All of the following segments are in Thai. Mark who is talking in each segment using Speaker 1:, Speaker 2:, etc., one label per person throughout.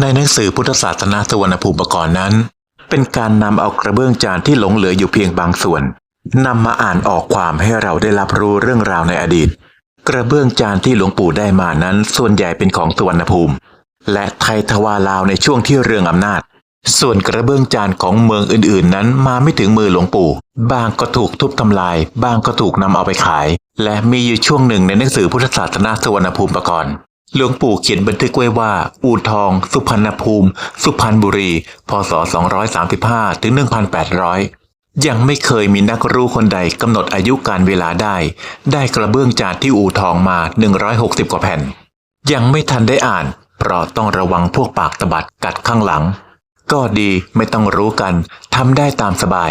Speaker 1: ในหนังสือพุทธศาสนาสวรรณภูมิก่อนนั้น เป็นการนำเอากระเบื้องจานที่หลงเหลืออยู่เพียงบางส่วนนำมาอ่านออกความให้เราได้รับรู้เรื่องราวในอดีต กระเบื้องจานที่หลวงปู่ได้มานั้นส่วนใหญ่เป็นของสวรรณภูมิ และไทยทวาลาวในช่วงที่เรืองอำนาจ ส่วนกระเบื้องจานของเมืองอื่นๆ นั้นมาไม่ถึงมือหลวงปู่ บางก็ถูกทุบทำลาย บางก็ถูกนำเอาไปขาย และมีอยู่ช่วงหนึ่งในหนังสือพุทธศาสนาสวรรณภูมิประกรณ์ หลวงปู่เขียนบันทึกไว้ว่า อู่ทอง สุพรรณภูมิ สุพรรณบุรี พศ 235 ถึง 1,800 ยังไม่เคยมีนักรู้คนใดกำหนดอายุการเวลาได้ ได้กระเบื้องจานที่อู่ทองมา 160 กว่าแผ่น ยังไม่ทันได้อ่าน เพราะต้องระวังพวกปากตบัดกัดข้างหลัง ก็ดีไม่ต้องรู้กันทำได้ตามสบาย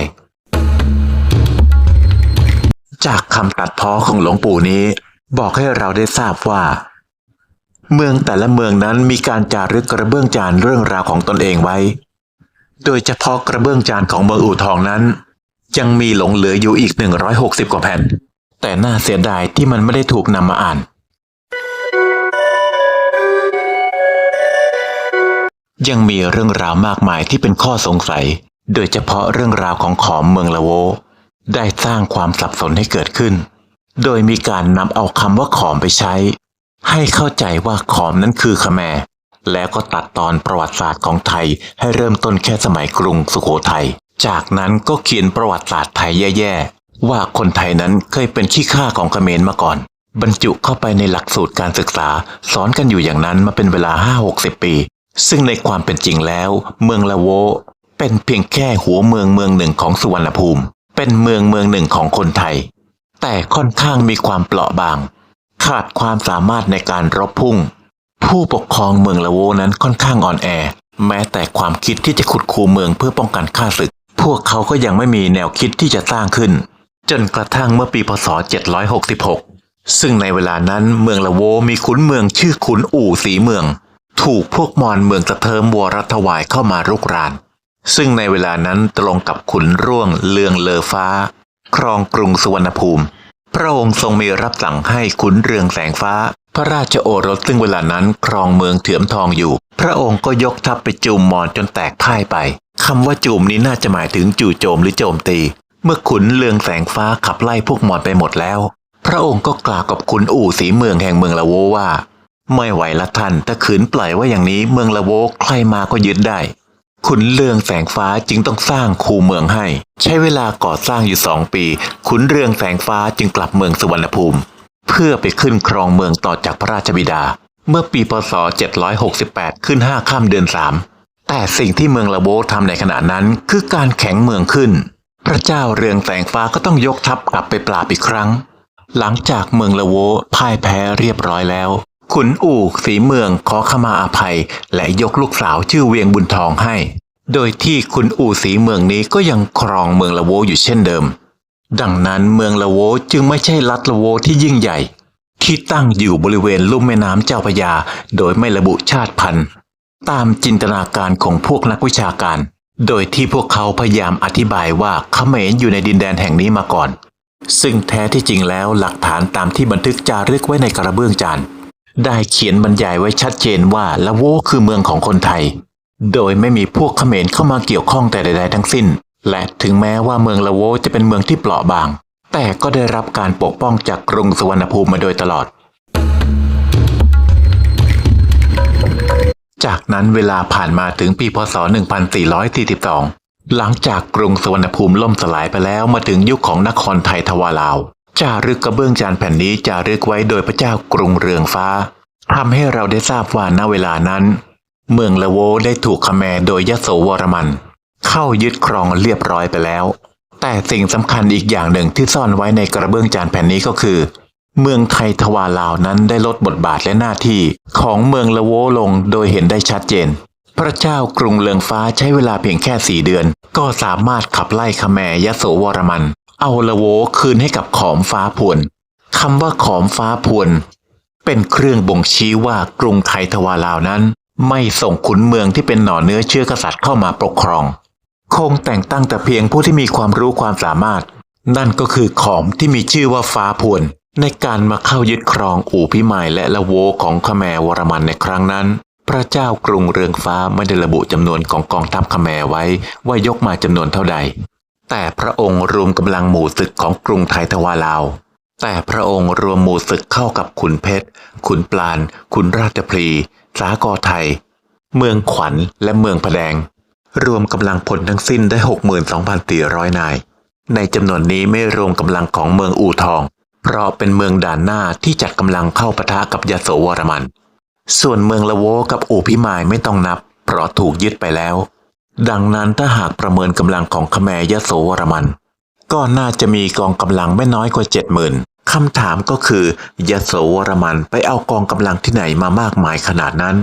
Speaker 1: จากคำตัดพ้อของหลวงปู่นี้ บอกให้เราได้ทราบว่า เมืองแต่ละเมืองนั้นมีการจารึกกระเบื้องจานเรื่องราวของตนเองไว้ โดยเฉพาะกระเบื้องจานของเมืองอู่ทองนั้น ยังมีหลงเหลืออยู่อีก 160 กว่าแผ่น แต่น่าเสียดายที่มันไม่ได้ถูกนำมาอ่าน ยังมีเรื่องราวมากมายที่เป็นข้อสงสัย โดยเฉพาะเรื่องราวของขอมเมืองละโว ได้สร้างความสับสนให้เกิดขึ้น โดยมีการนำเอาคำว่าขอมไปใช้ ให้เข้าใจว่าขอมนั้นคือขแมแล้วก็ตัดตอนประวัติศาสตร์ของไทยให้เริ่มต้นแค่สมัยกรุงสุโขทัย จากนั้นก็เขียนประวัติศาสตร์ไทยแย่ๆ ว่าคนไทยนั้นเคยเป็นขี้ข้าของเขมรมาก่อน บรรจุเข้าไปในหลักสูตรการศึกษา สอนกันอยู่อย่างนั้นมาเป็นเวลา 5-60 ปี ซึ่งในความเป็นจริงแล้ว เมืองละโว เป็นเพียงแค่หัวเมืองเมืองหนึ่งของสุวรรณภูมิ เป็นเมืองเมืองหนึ่งของคนไทย แต่ค่อนข้างมีความเปราะบาง ขาดความสามารถในการรบพุ่ง ผู้ปกครองเมืองละโวนั้นค่อนข้างอ่อนแอ แม้แต่ความคิดที่จะขุดคูเมืองเพื่อป้องกันข้าศึก พวกเขาก็ยังไม่มีแนวคิดที่จะสร้างขึ้น จนกระทั่งเมื่อปีพศ 766 ซึ่งในเวลานั้นเมืองละโวมีขุนเมืองชื่อขุนอู่สีเมือง ถูกพวกมอญเมืองสะเทิมบัวรทวายเข้ามารุกราน ซึ่งในเวลานั้นตรงกับขุนร่วงเลืองเลอฟ้า ครองกรุงสุวรรณภูมิ พระองค์ทรงมีรับสั่งให้ขุนเรืองแสงฟ้า พระราชโอรสซึ่งเวลานั้นครองเมืองเถือมทองอยู่ พระองค์ก็ยกทัพไปจูมมอญจนแตกพ่ายไปคำว่าจูมนี้น่าจะหมายถึงจู่โจมหรือโจมตี เมื่อขุนเรืองแสงฟ้าขับไล่พวกมอญไปหมดแล้ว พระองค์ก็กล่าวกับขุนอู่สีเมืองแห่งเมืองละโวว่า ไม่ไหวละท่านถ้าขืนปล่อยไว่าอย่างนี้เมืองละโวใครมาก็ยึดได้ ขุนเรืองแสงฟ้าจึงต้องสร้างคูเมืองให้ ใช้เวลาก่อสร้างอยู่สองปี ขุนเรืองแสงฟ้าจึงกลับเมืองสุวรรณภูมิ เพื่อไปขึ้นครองเมืองต่อจากพระราชบิดา เมื่อปีพศ 768 ขึ้น 5 ข้ามเดือน 3 แต่สิ่งที่เมืองละโวทำในขณะนั้นคือการแข็งเมืองขึ้น พระเจ้าเรืองแสงฟ้าก็ต้องยกทัพกลับไปปราบอีกครั้ง หลังจากเมืองละโวพ่ายแพ้เรียบร้อยแล้ว ขุนอู่สีเมืองขอขมาอภัย และยกลูกสาวชื่อเวียงบุญทองให้ โดยที่ขุนอู่สีเมืองนี้ก็ยังครองเมืองละโวอยู่เช่นเดิม ดังนั้นเมืองละโวจึงไม่ใช่รัฐละโวที่ยิ่งใหญ่ ที่ตั้งอยู่บริเวณลุ่มแม่น้ำเจ้าพยา โดยไม่ระบุชาติพันธุ์ ตามจินตนาการของพวกนักวิชาการ โดยที่พวกเขาพยายามอธิบายว่าเขมรอยู่ในดินแดนแห่งนี้มาก่อน ซึ่งแท้ที่จริงแล้วหลักฐานตามที่บันทึกจารึกไว้ในกระเบื้องจาน ได้เขียนบรรยายไว้ชัดเจนว่าละโวคือเมืองของคนไทย โดยไม่มีพวกเขมรเข้ามาเกี่ยวข้องแต่ใดๆทั้งสิ้น และถึงแม้ว่าเมืองละโวจะเป็นเมืองที่เปราะบาง แต่ก็ได้รับการปกป้องจากกรุงสุวรรณภูมิมาโดยตลอด จากนั้นเวลาผ่านมาถึงปีพศ 1442 หลังจากกรุงสุวรรณภูมิล่มสลายไปแล้วมาถึงยุคของนครไทยทวาราว จารึกกระเบื้องจานแผ่นนี้จารึกไว้โดยพระเจ้ากรุงเรืองฟ้าทำให้เราได้ทราบว่าณเวลานั้น เมืองละโวได้ถูกขแมโดยยโสวรมัน เข้ายึดครองเรียบร้อยไปแล้ว แต่สิ่งสำคัญอีกอย่างหนึ่งที่ซ่อนไว้ในกระเบื้องจานแผ่นนี้ก็คือ เมืองไทยทวารลาวนั้นได้ลดบทบาทและหน้าที่ของเมืองละโวลงโดยเห็นได้ชัดเจน พระเจ้ากรุงเลืองฟ้าใช้เวลาเพียงแค่สี่เดือน ก็สามารถขับไล่ขแมยโสวรมัน เอาละโวคืนให้กับขอมฟ้าพวนคำว่าขอมฟ้าพวน เป็นเครื่องบ่งชี้ว่ากรุงไทยทวารลาวนั้น ไม่ส่งขุนเมืองที่เป็นหน่อเนื้อเชื้อกษัตริย์เข้ามาปกครอง คงแต่งตั้งแต่เพียงผู้ที่มีความรู้ความสามารถ นั่นก็คือขอมที่มีชื่อว่าฟ้าพวน ในการมาเข้ายึดครองอู่พิมายและละโวของขแมวรมันในครั้งนั้น พระเจ้ากรุงเรืองฟ้าไม่ได้ระบุจำนวนของกองทัพขแมไว้ว่ายกมาจำนวนเท่าใด แต่พระองค์รวมกำลังหมู่ศึกของกรุงไทยทวารลาว แต่พระองค์รวมหมู่ศึกเข้ากับขุนเพชร ขุนปลาน ขุนราชพลีสากอไทย เมืองขวัญและเมืองพะแดง รวมกำลังพลทั้งสิ้นได้ 62,400 นาย ในจำนวนนี้ไม่รวมกำลังของเมืองอู่ทอง เพราะเป็นเมืองด่านหน้าที่จัดกำลังเข้าปะทะกับยโสวรมัน ส่วนเมืองละโวกับอู่พิมายไม่ต้องนับ เพราะถูกยึดไปแล้ว ดังนั้นถ้าหากประเมินกำลังของขแมยโสวรมัน ก็น่าจะมีกองกำลังไม่น้อยกว่าเจ็ดหมื่นคำถามก็คือยโสวรมันไปเอากองกำลังที่ไหนมามากมายขนาดนั้น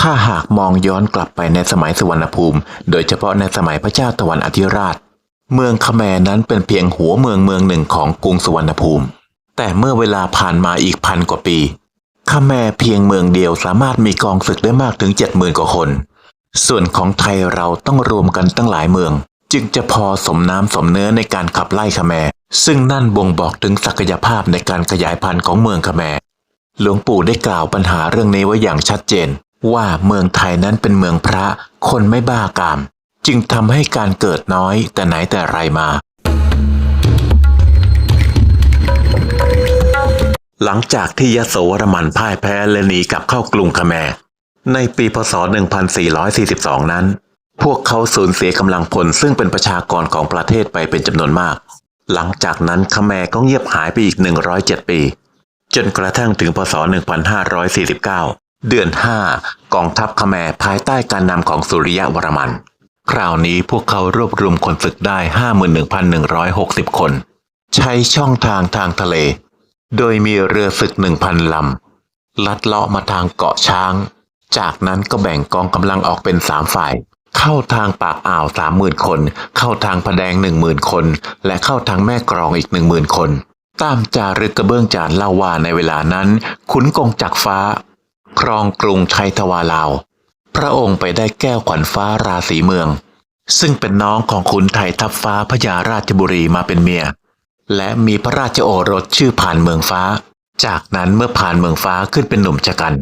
Speaker 1: ถ้าหากมองย้อนกลับไปในสมัยสุวรรณภูมิ โดยเฉพาะในสมัยพระเจ้าตะวันอธิราช เมืองขแมนั้นเป็นเพียงหัวเมืองเมืองหนึ่งของกรุงสุวรรณภูมิ แต่เมื่อเวลาผ่านมาอีกพันกว่าปีขแมเพียงเมืองเดียวสามารถมีกองศึกได้มากถึงเจ็ดหมื่นกว่าคน ส่วนของไทยเราต้องรวมกันตั้งหลายเมือง จึงจะพอสมน้ำสมเนื้อในการขับไล่ขแม ซึ่งนั่นบ่งบอกถึงศักยภาพในการขยายพันธุ์ของเมืองขแม หลวงปู่ได้กล่าวปัญหาเรื่องนี้ไว้อย่างชัดเจน ว่าเมืองไทยนั้นเป็นเมืองพระ คนไม่บ้ากาม จึงทำให้การเกิดน้อยแต่ไหนแต่ไรมา หลังจากที่ยโสวรมันพ่ายแพ้และหนีกลับเข้ากรุงคแม ในปีพศ 1442 นั้น พวกเขาสูญเสียกำลังพลซึ่งเป็นประชากรของประเทศไปเป็นจำนวนมาก หลังจากนั้นคแมก็เงียบหายไปอีก 107 ปี จนกระทั่งถึงพศ 1549 เดือน 5 กองทัพคแมภายใต้การนำของสุริยะวรมัน คราวนี้พวกเขารวบรวมคนศึกได้ 51,160 คน ใช้ช่องทางทางทะเล โดยมีเรือศึก 1,000ลำลัดเลาะมาทางเกาะช้าง จากนั้นก็แบ่งกองกำลังออกเป็นสามฝ่าย เข้าทางปากอ่าวสามหมื่นคน เข้าทางพะแดงหนึ่งหมื่นคน และเข้าทางแม่กรองอีกหนึ่งหมื่นคน ตามจารึกกระเบื้องจานเล่าว่าในเวลานั้น ขุนกงจักฟ้า ครองกรุงไทยทวารลาว พระองค์ไปได้แก้วขวัญฟ้าราศีเมือง ซึ่งเป็นน้องของขุนไทยทัพฟ้าพญาราชบุรีมาเป็นเมีย และมีพระราชโอรสชื่อผ่านเมืองฟ้า จากนั้นเมื่อผ่านเมืองฟ้าขึ้นเป็นหนุ่มชะกัน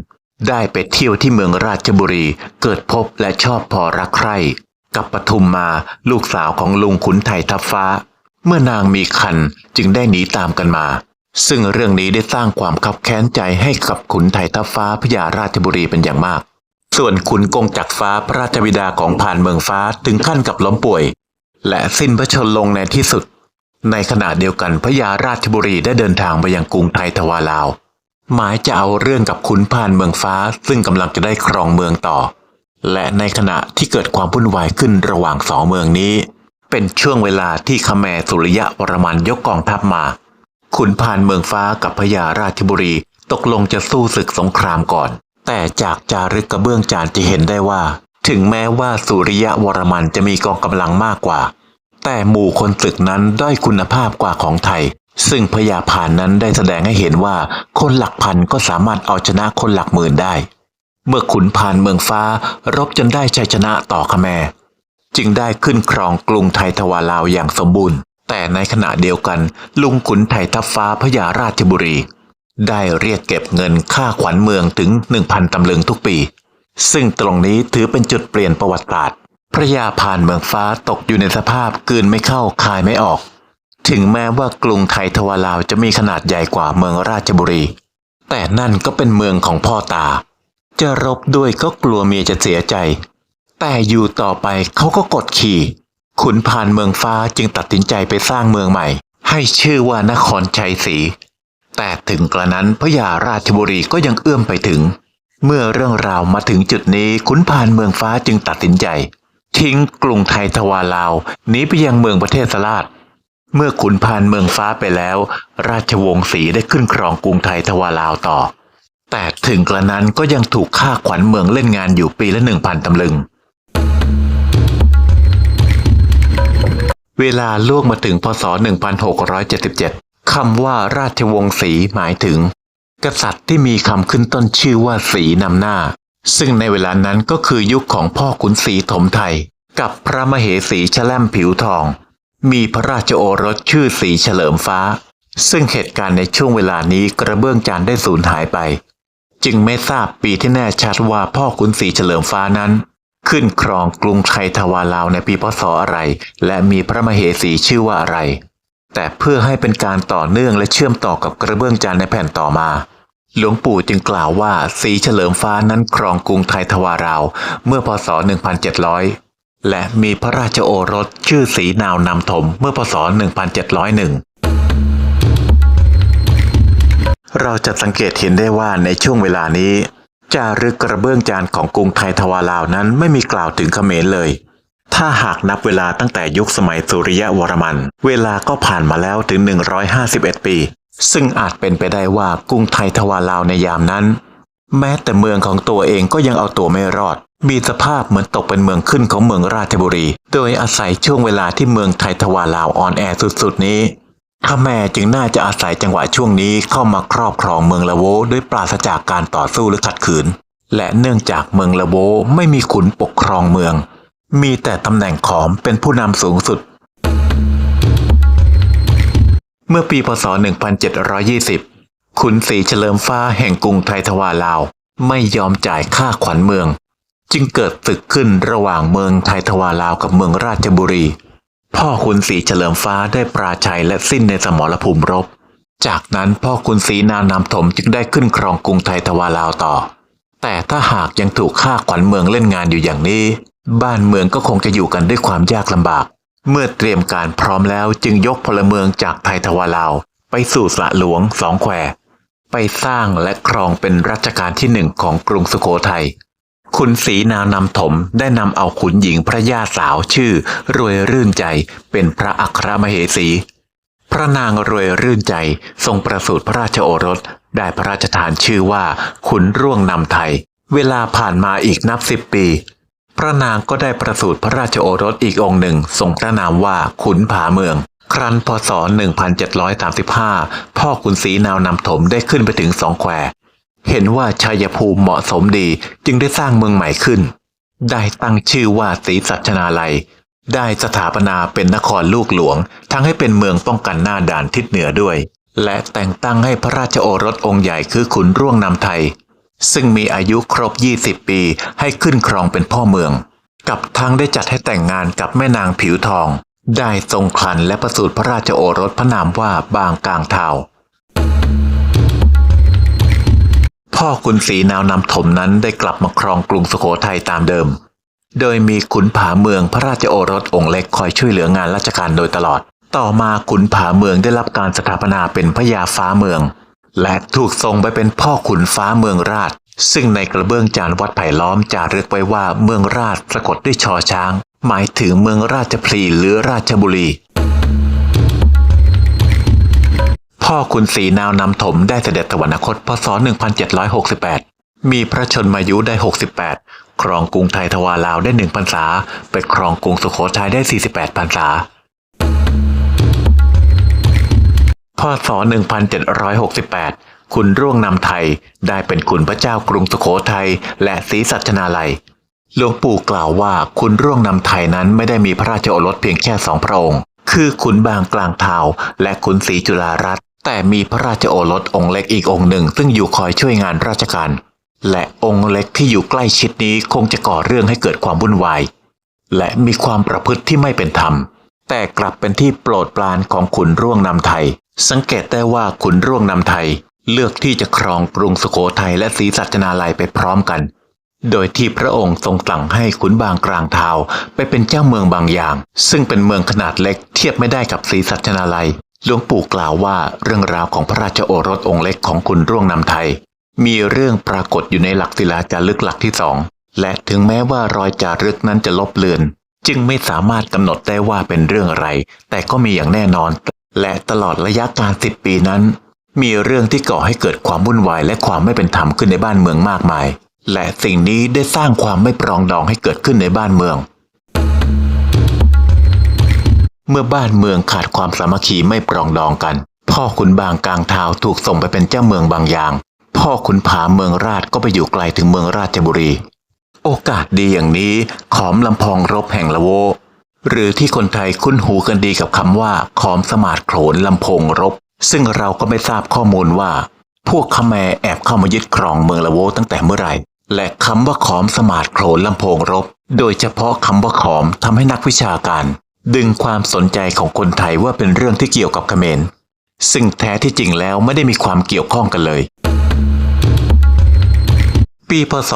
Speaker 1: ได้ไปเที่ยวที่เมืองราชบุรี เกิดพบและชอบพอรักใคร่กับปทุมมาลูกสาวของลุงขุนไทยทัพฟ้า เมื่อนางมีคันจึงได้หนีตามกันมา ซึ่งเรื่องนี้ได้สร้างความขับแค้นใจให้กับขุนไทยทัพฟ้าพญาราชบุรีเป็นอย่างมาก ส่วนขุนกงจักรฟ้าพระราชบิดาของผ่านเมืองฟ้าถึงขั้นกับล้มป่วย และสิ้นพระชนลงในที่สุด ในขณะเดียวกันพญาราชบุรีได้เดินทางไปยังกรุงไทยทวารลาว หมายจะเอาเรื่องกับขุนพานเมืองฟ้าซึ่งกำลังจะได้ครองเมืองต่อ และในขณะที่เกิดความวุ่นวายขึ้นระหว่างสองเมืองนี้ เป็นช่วงเวลาที่ขแมสุริยะวรมันยกกองทัพมา ขุนพานเมืองฟ้ากับพญาราชบุรีตกลงจะสู้ศึกสงครามก่อน แต่จากจารึกกระเบื้องจานจะเห็นได้ว่า ถึงแม้ว่าสุริยะวรมันจะมีกองกำลังมากกว่า แต่หมู่คนศึกนั้นด้อยคุณภาพกว่าของไทย ซึ่งพญาพานนั้นได้แสดงให้เห็นว่าคนหลักพันก็สามารถเอาชนะคนหลักหมื่นได้ เมื่อขุนพานเมืองฟ้ารบจนได้ชัยชนะต่อขแมจึงได้ขึ้นครองกรุงไทยทวารลาวอย่างสมบูรณ์ แต่ในขณะเดียวกัน ลุงขุนไทยทัพฟ้าพญาราชบุรี ได้เรียกเก็บเงินค่าขวัญเมืองถึง 1,000ตำลึงทุกปี ซึ่งตรงนี้ถือเป็นจุดเปลี่ยนประวัติศาสตร์พระยาพานเมืองฟ้าตกอยู่ในสภาพกืนไม่เข้าคายไม่ออก ถึงแม้ว่ากรุงไทยทวาราวจะมีขนาดใหญ่กว่าเมืองราชบุรี แต่นั่นก็เป็นเมืองของพ่อตา จะรบด้วยก็กลัวเมียจะเสียใจ แต่อยู่ต่อไปเขาก็กดขี่ ขุนพานเมืองฟ้าจึงตัดสินใจไปสร้างเมืองใหม่ ให้ชื่อว่านครชัยศรีแต่ถึงกระนั้นพระยาราชบุรีก็ยังเอื้อมไปถึง เมื่อเรื่องราวมาถึงจุดนี้ขุนพานเมืองฟ้าจึงตัดสินใจ ทิ้งกรุงไทยทวาราวหนีไปยังเมืองประเทศสลาด เมื่อขุนพานเมืองฟ้าไปแล้ว ราชวงศ์ศรีได้ขึ้นครองกรุงไทยทวารลาวต่อ แต่ถึงกระนั้นก็ยังถูกฆ่าขวัญเมืองเล่นงานอยู่ปีละหนึ่งพันตำลึง เวลาล่วงมาถึงพศ 1677 คำว่าราชวงศ์ศรีหมายถึง กษัตริย์ที่มีคำขึ้นต้นชื่อว่าศรีนำหน้า ซึ่งในเวลานั้นก็คือยุคของพ่อขุนศรีถมไทย กับพระมเหสีแชล่มผิวทอง มีพระราชโอรสชื่อศรีเฉลิมฟ้า ซึ่งเหตุการณ์ในช่วงเวลานี้กระเบื้องจานได้สูญหายไป จึงไม่ทราบปีที่แน่ชัดว่าพ่อขุนศรีเฉลิมฟ้านั้น ขึ้นครองกรุงไทยทวาราวในปีพศอะไร และมีพระมเหสีชื่อว่าอะไร แต่เพื่อให้เป็นการต่อเนื่องและเชื่อมต่อกับกระเบื้องจานในแผ่นต่อมา หลวงปู่จึงกล่าวว่าศรีเฉลิมฟ้านั้นครองกรุงไทยทวาราว เมื่อพศ1700 และมีพระราชโอรสชื่อศรีนาวนำถมเมื่อพศ 1701 เราจะสังเกตเห็นได้ว่าในช่วงเวลานี้ จารึกกระเบื้องจานของกรุงไทยทวาราวนั้นไม่มีกล่าวถึงเขมรเลย ถ้าหากนับเวลาตั้งแต่ยุคสมัยสุริยะวรมัน เวลาก็ผ่านมาแล้วถึง 151 ปี ซึ่งอาจเป็นไปได้ว่ากรุงไทยทวาราวในยามนั้น แม้แต่เมืองของตัวเองก็ยังเอาตัวไม่รอด มีสภาพเหมือนตกเป็นเมืองขึ้นของเมืองราชบุรี โดยอาศัยช่วงเวลาที่เมืองไทยทวาราวอ่อนแอสุดๆนี้พระแม่จึงน่าจะอาศัยจังหวะช่วงนี้เข้ามาครอบครองเมืองละโวด้วยปราศจากการต่อสู้หรือขัดขืน และเนื่องจากเมืองละโวไม่มีขุนปกครองเมือง มีแต่ตำแหน่งขอมเป็นผู้นำสูงสุด เมื่อปีพศ 1720 ขุนศรีเฉลิมฟ้าแห่งกรุงไทยทวาราว ไม่ยอมจ่ายค่าขวัญเมือง จึงเกิดศึกขึ้นระหว่างเมืองไทยทวาราวกับเมืองราชบุรี พ่อขุนศรีเฉลิมฟ้าได้ปราชัยและสิ้นในสมรภูมิรบ จากนั้นพ่อขุนศรีนานามถมจึงได้ขึ้นครองกรุงไทยทวาราวต่อ แต่ถ้าหากยังถูกฆ่าขวัญเมืองเล่นงานอยู่อย่างนี้ บ้านเมืองก็คงจะอยู่กันด้วยความยากลำบาก เมื่อเตรียมการพร้อมแล้วจึงยกพลเมืองจากไทยทวาราว ไปสู่สระหลวงสองแควไปสร้างและครองเป็นรัชกาลที่หนึ่งของกรุงสุโขทัย ขุนศรีนานำถมได้นำเอาขุนหญิงพระย่าสาวชื่อ รวยรื่นใจเป็นพระอัครมเหสี พระนางรวยรื่นใจทรงประสูติพระราชโอรส ได้พระราชทานชื่อว่า ขุนร่วงนำไทย เวลาผ่านมาอีกนับสิบปี พระนางก็ได้ประสูติพระราชโอรสอีกองค์หนึ่ง ทรงพระนามว่าขุนผาเมือง ครั้นพศ 1735 พ่อขุนศรีนาวนำถมได้ขึ้นไปถึงสองแคว เห็นว่าชัยภูมิเหมาะสมดีจึงได้สร้างเมืองใหม่ขึ้น ได้ตั้งชื่อว่าศรีสัชนาลัย ได้สถาปนาเป็นนครลูกหลวง ทั้งให้เป็นเมืองป้องกันหน้าด่านทิศเหนือด้วย และแต่งตั้งให้พระราชโอรสองค์ใหญ่คือขุนร่วงนำไทย ซึ่งมีอายุครบ 20 ปีให้ขึ้นครองเป็นพ่อเมือง กับทั้งได้จัดให้แต่งงานกับแม่นางผิวทอง ได้ทรงคลันและประสูติพระราชโอรสพระนามว่าบางกลางเทา พ่อขุนศรีนาวนำถมนั้นได้กลับมาครองกรุงสุโขทัยตามเดิม โดยมีขุนผาเมืองพระราชโอรสองค์เล็กคอยช่วยเหลืองานราชการโดยตลอด ต่อมาขุนผาเมืองได้รับการสถาปนาเป็นพระยาฟ้าเมือง และถูกทรงไปเป็นพ่อขุนฟ้าเมืองราช ซึ่งในกระเบื้องจานวัดไผ่ล้อมจารึกไว้ว่าเมืองราชสะกดด้วยชอช้าง หมายถึงเมืองราชพลีหรือราชบุรี พ่อขุนศรีนาวนำถมได้เสด็จสวรรคตพศ 1768 มีพระชนมายุได้ 68 ครองกรุงไทยทวาราวได้หนึ่งพรรษา ไปครองกรุงสุโขทัยได้ 48 พรรษา พศ 1768 คุณร่วงนำไทยได้เป็นคุณพระเจ้ากรุงสุโขทัยและศรีสัชนาลัย หลวงปู่กล่าวว่าคุณร่วงนำไทยนั้นไม่ได้มีพระราชโอรสเพียงแค่สองพระองค์คือขุนบางกลางเทาและขุนศรีจุฬารัตน์ แต่มีพระราชโอรสองค์เล็กอีกองค์หนึ่ง ซึ่งอยู่คอยช่วยงานราชการ และองค์เล็กที่อยู่ใกล้ชิดนี้คงจะก่อเรื่องให้เกิดความวุ่นวาย และมีความประพฤติที่ไม่เป็นธรรม แต่กลับเป็นที่โปรดปรานของขุนร่วงนำไทย สังเกตได้ว่าขุนร่วงนำไทย เลือกที่จะครองกรุงสุโขทัยและศรีสัชนาลัยไปพร้อมกัน โดยที่พระองค์ทรงสั่งให้ขุนบางกลางเทาไปเป็นเจ้าเมืองบางอย่าง ซึ่งเป็นเมืองขนาดเล็กเทียบไม่ได้กับศรีสัชนาลัย หลวงปู่กล่าวว่าเรื่องราวของพระราชโอรสองค์เล็กของขุนร่วงนำไทย มีเรื่องปรากฏอยู่ในหลักศิลาจารึกหลักที่สองและถึงแม้ว่ารอยจารึกนั้นจะลบเลือน จึงไม่สามารถกำหนดได้ว่าเป็นเรื่องอะไร แต่ก็มีอย่างแน่นอน และตลอดระยะการสิบปีนั้น มีเรื่องที่ก่อให้เกิดความวุ่นวายและความไม่เป็นธรรมขึ้นในบ้านเมืองมากมาย และสิ่งนี้ได้สร้างความไม่ปรองดองให้เกิดขึ้นในบ้านเมือง เมื่อบ้านเมืองขาดความสามัคคีไม่ปรองดองกัน พ่อขุนบางกลางเทาถูกส่งไปเป็นเจ้าเมืองบางอย่าง พ่อขุนผาเมืองราชก็ไปอยู่ไกลถึงเมืองราชบุรี โอกาสดีอย่างนี้ขอมลำพองรบแห่งละโว หรือที่คนไทยคุ้นหูกันดีกับคำว่าขอมสมาดโขนลำพงรบ ซึ่งเราก็ไม่ทราบข้อมูลว่า พวกขแมแอบเข้ามายึดครองเมืองละโวตั้งแต่เมื่อไหร่และคำว่าขอมสมาดโขนลำโพงรบ โดยเฉพาะคำว่าขอมทำให้นักวิชาการ ดึงความสนใจของคนไทยว่าเป็นเรื่องที่เกี่ยวกับเขมร ซึ่งแท้ที่จริงแล้วไม่ได้มีความเกี่ยวข้องกันเลย ปีพศ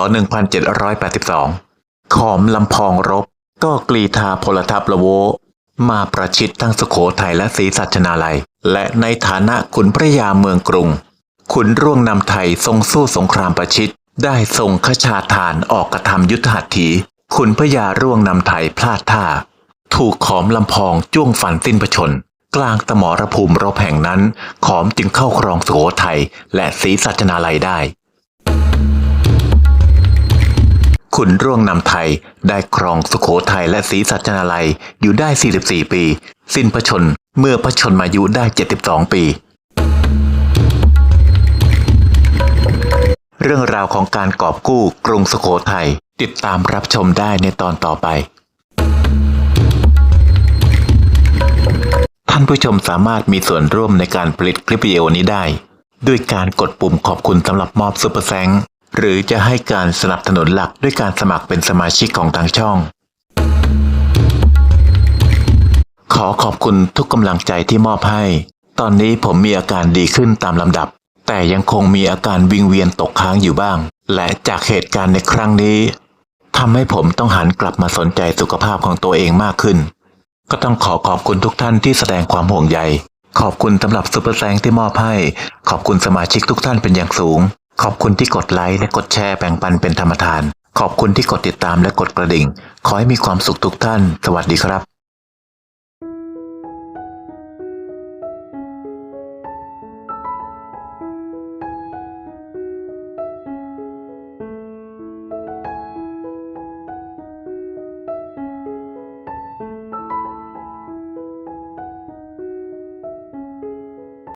Speaker 1: 1782 ขอมลำพองรบ ก็กรีธาพลทัพละโว มาประชิดทั้งสุโขทัยและศรีสัชนาลัย และในฐานะขุนพระยาเมืองกรุง ขุนร่วงนำไทยทรงสู้สงครามประชิด ได้ทรงขชาทานออกกระทำยุทธหัตถี ขุนพระยาร่วงนำไทยพลาดท่า ถูกขอมลำพองจ้วงฟันสิ้นประชน กลางสมรภูมิรบแห่งนั้น ขอมจึงเข้าครองสุโขทัยและศรีสัชนาลัยได้ขุนร่วงนำไทยได้ครองสุโขทัยและศรีสัชนาลัยอยู่ได้ 44 ปี สิ้นพระชนเมื่อพระชนมายุได้ 72 ปี เรื่องราวของการกอบกู้กรุงสุโขทัยติดตามรับชมได้ในตอนต่อไป ผู้ชมสามารถมีส่วนร่วมในการผลิตคลิปวิดีโอนี้ได้ ด้วยการกดปุ่มขอบคุณสำหรับมอบซุปเปอร์แซงหรือจะให้การสนับสนุนหลักด้วยการสมัครเป็นสมาชิกของทางช่อง ขอขอบคุณทุกกำลังใจที่มอบให้ ตอนนี้ผมมีอาการดีขึ้นตามลำดับ แต่ยังคงมีอาการวิงเวียนตกค้างอยู่บ้าง และจากเหตุการณ์ในครั้งนี้ทำให้ผมต้องหันกลับมาสนใจสุขภาพของตัวเองมากขึ้น ก็ต้องขอขอบคุณทุกท่านที่แสดงความห่วงใย ขอบคุณสำหรับซุปเปอร์แซงที่มอบให้ ขอบคุณสมาชิกทุกท่านเป็นอย่างสูง ขอบคุณที่กดไลค์และกดแชร์แบ่งปันเป็นธรรมทาน ขอบคุณที่กดติดตามและกดกระดิ่ง ขอให้มีความสุขทุกท่าน สวัสดีครับ